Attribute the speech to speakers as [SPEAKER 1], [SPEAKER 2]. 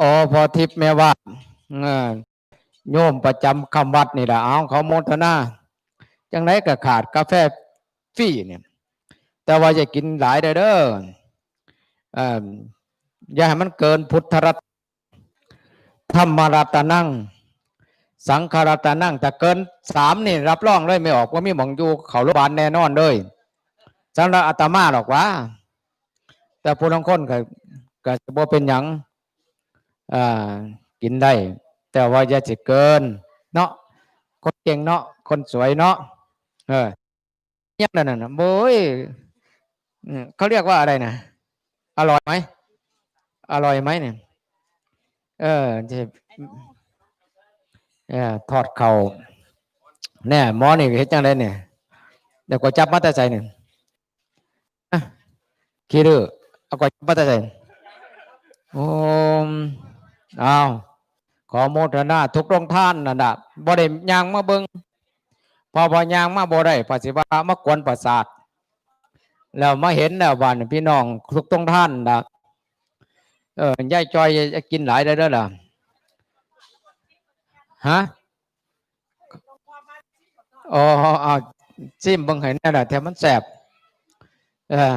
[SPEAKER 1] อ๋อพอทิพย์แม่ว่าโยมประจำคำวัดนี่แหละเอาเขาโมทนาจังไรก็ขาดกาแฟฟรีเนี่ย แต่ว่าจะกินหลายเด้อเออย่าให้มันเกินพุทธรัตน์ธรรมรัตนั่ง สังขารตานั่งแต่เกินสามนี่ รับรองเลยไม่ออกว่ามีหมองอยู่เขาโรงพยาบาลแน่นอนเลยสำหรับอาตมาหรอกว่า แต่ผู้ทั้งคนก็ก็จะบ่เป็นหยังอ่า กินได้ แต่ว่าอย่าจะเกิน เนาะคนเก่งเนาะคนสวยเนาะเออเนี่นั่นน่ะโอ้ยเขาเรียกว่าอะไรนะอร่อยไหมอร่อยไหมเนี่ยเออจะเนี่ยทอดเข่าเนี่ยหมอนี่เฮ็ดจังไดเนี่ยเดี๋ยวก็จับมาแต่ใจเนี่ยอะขี้ดื้อเอาก็จับมาแต่ใจโอ้ อาขอโมทนาทุกโรงท่านนั่นน่ะบ่ได้ยางมาเบิงพอพอยางมาบ่ได้ปฏิว่ามากวนประสาทแล้วมาเห็นแล้วบ้านพี่น้องทุกตรงท่านน่ะเออยายจอยจะกินหลายได้ด้อล่ะฮะอ๋อเอาจิ้มบังเห็นนั่นแหละแต่มันแสบเออ